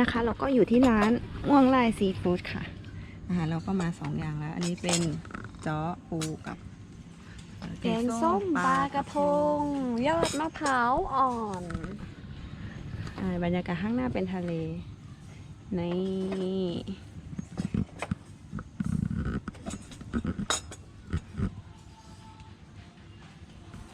นะคะ เราก็อยู่ที่ร้านม่วงลายซีฟู้ดค่ะอาหารเราก็มาสองอย่างแล้ว อันนี้เป็นจ้อปูกับเอ่อแกงส้มปลากระพง ยอดมะพร้าวอ่อนใช่บรรยากาศข้างหน้าเป็นทะเลใน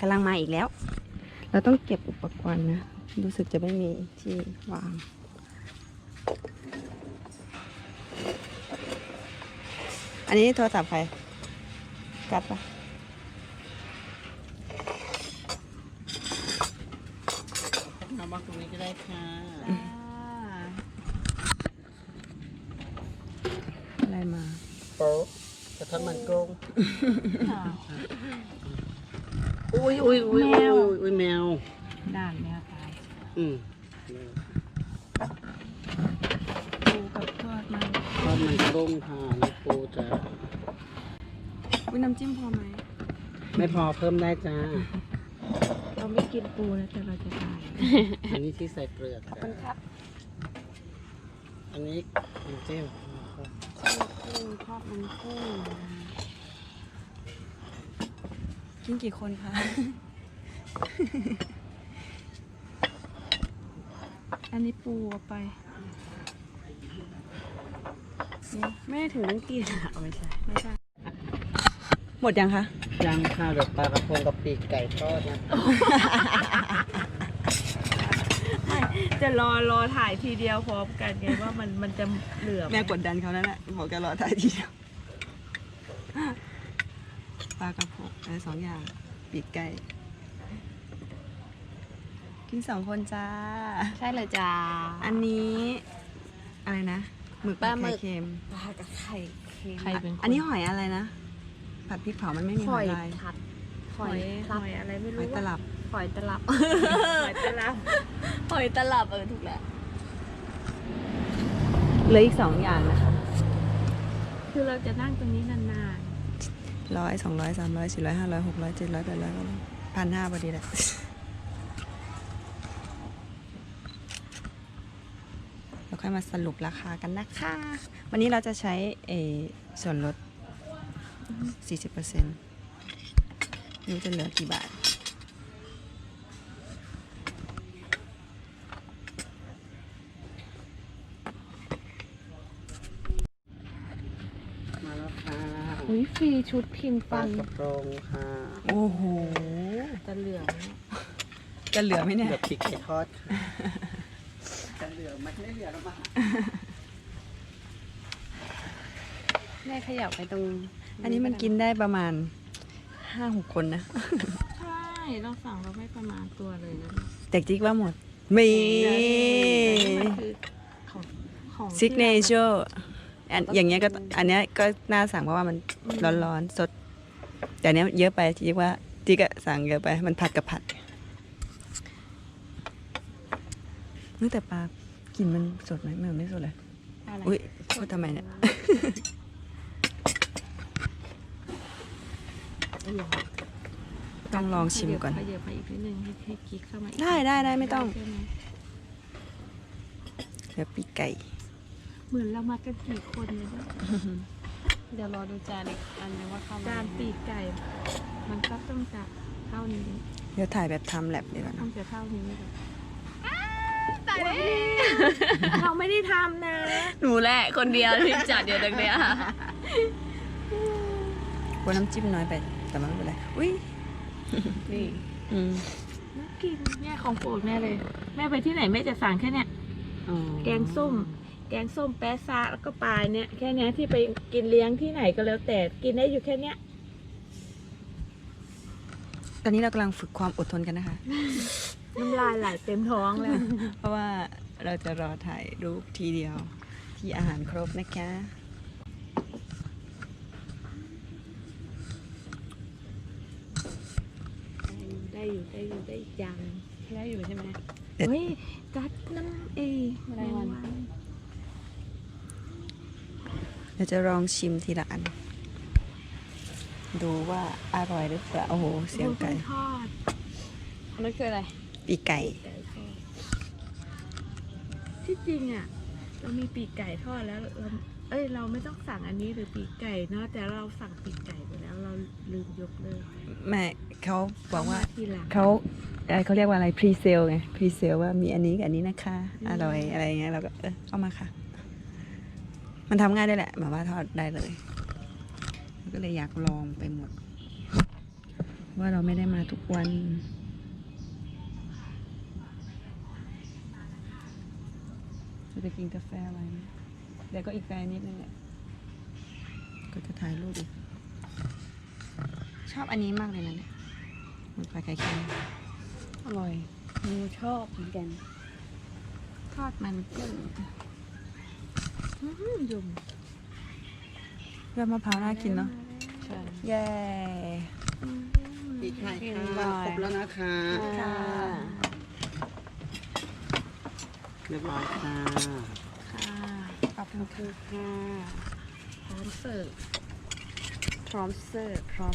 กำลังมาอีกแล้ว เราต้องเก็บอุปกรณ์นะ รู้สึกจะไม่มีที่วาง อันนี้โทรศัพท์ใคร กัดปะเอามาตรงนี้ก็ได้ค่ะอะไรมาโป๊ะกระทอดมันกุ้งอุ้ยอุ้ยอุ้ยแมวอุ้ยอุ้ยแมว ด่านแมวตาย อืม ปูกับทอดมัน ท อดมันกุ้งค่ะนี่ปูจ้าอุ้ยน้ำจิ้มพอไหม ไม่พอเพิ่มได้จ้า เราไม่กินปูนะแต่เราจะตายอันนี้ที่ใส่เปลือกจ้ามันครับ อันนี้น้ำจิ้มกุ้งทอดมันกุ้งกินกี่คนคะ อันนี้ปูเอาไป นี่ไม่ได้ถึงต้องกินอะเอาไม่ใช่ไม่ใช่ หมดยังคะ ยังค่ะเดี๋ยวปลากระพงกับปีกไก่ทอดนะจะรอรอถ่ายทีเดียวพร้อมกันไงว่ามันมันจะเหลือไหแม่กดดันเขาแล้วแหละบอกแกรอถ่ายทีเดียวปลากระพงอะไรสองอย่าง ปีกไก่ กินสองคนจ้า ใช่เลยจ้า อันนี้ อะไรนะ หมึกปลาหมึก ไข่เค็มปลากับไข่เค็มอะอันนี้หอยอะไรนะ ผัดพริกเผามันไม่มีหหออยยลายผัดหหออยยหหอยอยอะไรไม่หอรู้ยตลับ หอยตลับ หอยตลับหอยตลับเออถูกแล้วเหลืออีกสองอย่างนะคะคือเราจะนั่งตรงนี้นานร้อยสองร้อยสามร้อยสี่ร้อยห้าร้อยหกร้อยเจ็ดร้อยแปดร้อยเก้าร้อยพันห้าพอดีแหละ แล้วค่ อยมาสรุปราคากันนะคะ วันนี้เราจะใช้เออส่วนลด 40%ไม่รู้จะเหลือกี่บาทมาแล้วค่ะๆอุ้ยฟรีชุดพิมพ์ปลาฟันกระพงค่ะโอ้โห จะเหลืองจะเหลือไหมเนี่ยเดี๋ยวปีกไก่ทอดค่ะ จะเหลือมันไม่เหลือแล้วมาแม่ขยับไปตรง อันนี้มันกินได้ประมาณห้าหกคนนะ ใช่ เราสั่งเราไม่ประมาณตัวเลยนะแต่จิ๊กว่าหมด มีมันคือของของซิกเนเจอร์อันอย่างเงี้ยก็อันเนี้ยก็น่าสั่งเพราะว่ามันร้อนๆสด แต่อันเนี้ยเยอะไปจิ๊กว่าจิ๊กอะสั่งเยอะไป มันผัดกับผัด นึกแต่ปลากินมันสดไหมมันไม่สดเลยอะไรอุ้ยพูดทำไมเนี่ยต้องลองชิมก่อนขยับไปอีกนิดนึงให้ให้กิ๊กเข้ามาอีกได้ได้ได้ไม่ต้องใช่ไหมเดี๋ยวปีกไก่ เหมือนเรามากันกี่คนเลยนะเดี๋ยวรอดูจานอีกอันนึงว่าเข้ามาจานปีกไก่ มันก็ต้องจะเท่านี้ เดี๋ยวถ่ายแบบทำแลบดีกว่าต้อเนาะงจะเท่านี้เลย ตายแล้วเราไม่ได้ทำนะ หนูแหละคนเดียวที่จัดเดียวตรงเนี้ยค่ะกลัวน้ำจิ้มน้อยไป แต่มันไม่เป็นไร อุ้ยนี่อืมน่ากินแม่ของโปรดแม่เลย แม่ไปที่ไหนแม่จะสั่งแค่เนี้ยอ๋อแกงส้ม แกงส้มแปะซะแล้วก็ปลาเนี่ยแค่เนี้ยที่ไปกินเลี้ยงที่ไหนก็แล้วแต่กินได้อยู่แค่เนี้ยตอนนี้เรากำลังฝึกความอดทนกันนะคะ น้ำลายไหลเต็มท้องแล้วเพราะว่าเราจะรอถ่ายรูปทีเดียว ที่อาหารครบนะคะได้อยู่ได้อยู่ได้อีกอย่างได้อยู่ใช่ไหมเด็ดเฮ้ยกัดน้ำเอแมลงวันเราจะลองชิมทีละอัน ดูว่าอร่อยหรือเปล่าโอ้โหเสียงไก่ทอดอันนั้นคืออะไร ปีกไก่ ไก่ทอดที่จริงอะ เรามีปีกไก่ทอดแล้วเราเอ้ย เราไม่ต้องสั่งอันนี้หรือปีกไก่เนาะแต่เราสั่งปีกไก่ไปแล้วเราลืมยกเลิกแม่เขาบอกว่าทีหลังเขาเอ่อเขาเรียกว่าอะไรพรีเซลไงพรีเซลว่ามีอันนี้กับอันนี้นะคะอืมอร่อยอะไรเงี้ยเราก็เออเอามาค่ะ มันทำง่ายด้วยแหละแบบว่าทอดได้เลย ก็เลยอยากลองไปหมด ว่าเราไม่ได้มาทุกวัน จะกินกาแฟอะไรไหมเดี๋ยวก็อีกแฟนิดนึงแหละก็จะถ่ายรูปอีก ชอบอันนี้มากเลยนะเนี่ยหมันปลาไข่เค็มอร่อยหนูชอบเหมือนกัน ทอดมันกุ้งอื้อหือยุ่มยอดมะพร้าวน่ากินเนาะใช่เย้ปีกไก่กินค่ะบ่อยครบแล้วนะคะค่ะ เรียบร้อยค่ะค่ะขอบคุณค่ะค่ะพร้อมเสิร์ฟพร้อมเสิร์ฟพร้อม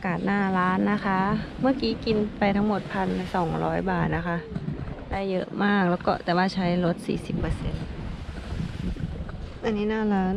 ากาศหน้าร้านนะคะ เมื่อกี้กินไปทั้งหมดพันสองร้อยบาทนะคะ ได้เยอะมากแล้วก็แต่ว่าใช้ลดสี่สิบเปอร์เซ็นต์อันนี้หน้าร้าน